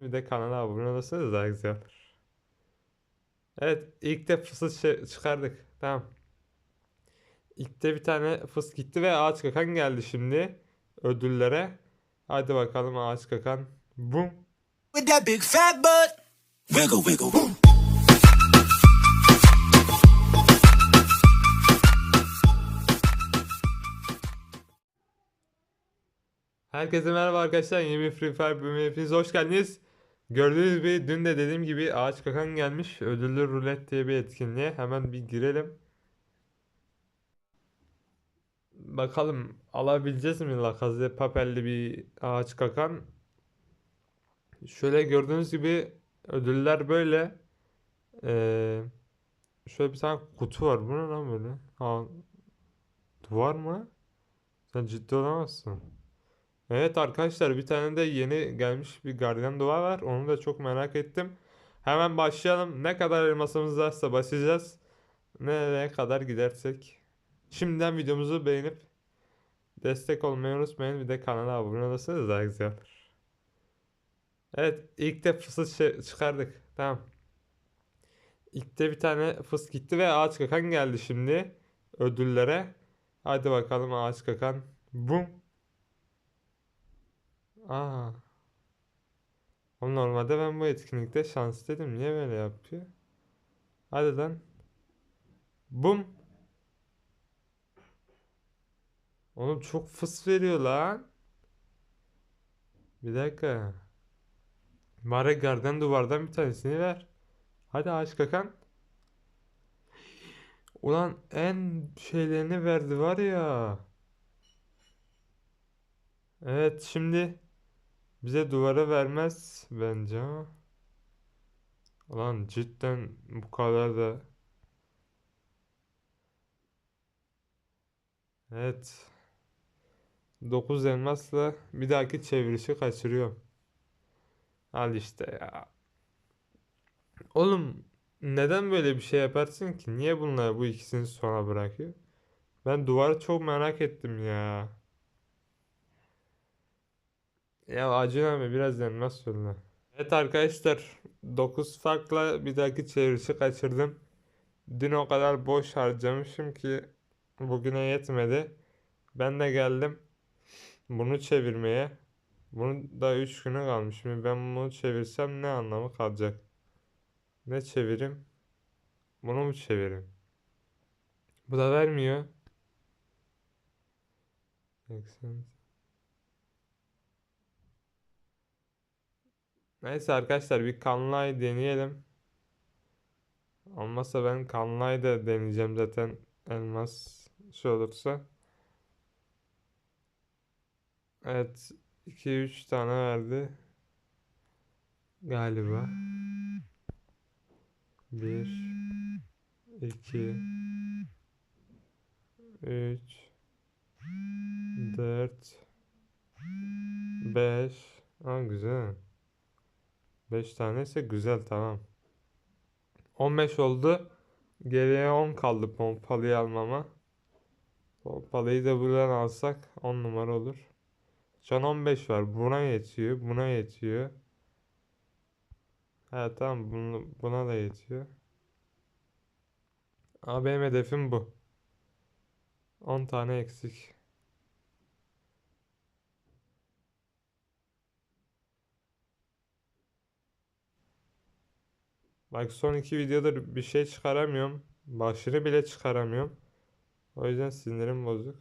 Bir de kanala abone olursanız daha güzel olur. Evet ilk de fısı çı- çıkardık. Tamam. İlk de bir tane fıs gitti ve ağaç kakan geldi şimdi ödüllere. Hadi bakalım ağaç kakan. Bum. with that big fat butt. Wiggle, wiggle, boom. Herkese merhaba arkadaşlar. Yeni bir Free Fire bölümüne hepiniz hoş geldiniz. Gördüğünüz gibi dün de dediğim gibi ağaç kakan gelmiş. Ödüllü rulet diye bir etkinliğe. Hemen bir girelim. Bakalım alabileceğiz mi La Casa de Papel'li bir ağaç kakan. Şöyle gördüğünüz gibi ödüller böyle. Ee, şöyle bir tane kutu var. Bu ne lan böyle? Ha, duvar mı? Sen ciddi olamazsın. Evet arkadaşlar bir tane de yeni gelmiş bir gardiyan duvar var. Onu da çok merak ettim. Hemen başlayalım. Ne kadar elmasımız varsa başlayacağız. Nereye kadar gidersek. Şimdiden videomuzu beğenip destek olmayı unutmayın. Bir de kanala abone olursanız daha güzel olur. Evet ilk de fısı çı- çıkardık. Tamam. İlk de bir tane fıs gitti ve ağaç kakan geldi şimdi ödüllere. Hadi bakalım ağaç kakan. Bum. Aa. Oğlum normalde ben bu etkinlikte şanslıydım. Niye böyle yapıyor? Hadi lan. Bum. Oğlum çok fıs veriyor lan. Bir dakika. Bari garden duvardan bir tanesini ver. Hadi ağaç kakan. Ulan en şeylerini verdi var ya. Evet şimdi bize duvara vermez bence ama. Ulan cidden bu kadar da. Evet. 9 elmasla bir dahaki çevirişi kaçırıyorum. Al işte ya. Oğlum neden böyle bir şey yaparsın ki? Niye bunlar bu ikisini sona bırakıyor? Ben duvarı çok merak ettim ya. Ya Acun abi biraz elmas söyle. Evet arkadaşlar 9 farkla bir dahaki çevirişi kaçırdım. Dün o kadar boş harcamışım ki bugüne yetmedi. Ben de geldim bunu çevirmeye. Bunun da 3 günü kalmış. Şimdi ben bunu çevirsem ne anlamı kalacak? Ne çevirim? Bunu mu çevirim? Bu da vermiyor. 80. Neyse arkadaşlar bir kanlay deneyelim. Olmazsa ben kanlay da deneyeceğim zaten elmas şey olursa. Evet 2-3 tane verdi. Galiba. 1 2 3 4 5 Aa güzel. 5 tane ise güzel tamam. 15 oldu. Geriye 10 kaldı pompalıyı almama. Pompalıyı da buradan alsak 10 numara olur. Şu an 15 var. Buna yetiyor. Buna yetiyor. Ha tamam bunu, buna da yetiyor. Ama benim hedefim bu. 10 tane eksik. Bak son iki videoda bir şey çıkaramıyorum. Başını bile çıkaramıyorum. O yüzden sinirim bozuk.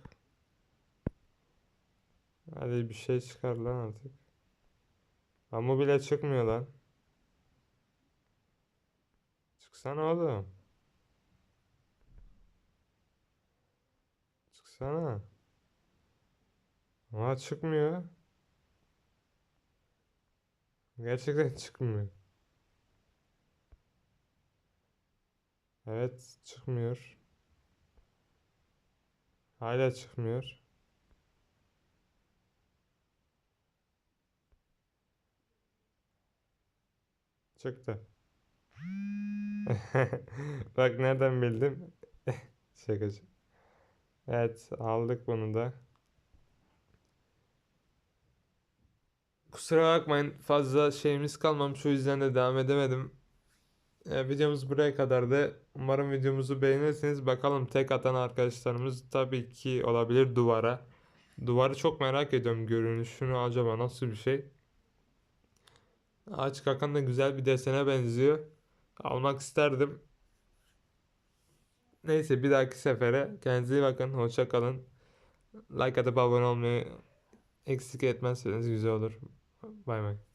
Hadi bir şey çıkar lan artık. Ama bile çıkmıyor lan. Çıksana oğlum. Çıksana. Ama çıkmıyor. Gerçekten çıkmıyor. Evet çıkmıyor. Hala çıkmıyor. Çıktı. Bak nereden bildim? Şakacı. Evet aldık bunu da. Kusura bakmayın fazla şeyimiz kalmamış o yüzden de devam edemedim. E, videomuz buraya kadardı. Umarım videomuzu beğenirsiniz. Bakalım tek atan arkadaşlarımız tabii ki olabilir duvara. Duvarı çok merak ediyorum görünüşünü acaba nasıl bir şey. Ağaç kakan da güzel bir desene benziyor. Almak isterdim. Neyse bir dahaki sefere kendinize iyi bakın. Hoşça kalın. Like atıp abone olmayı eksik etmezseniz güzel olur. Bay bay.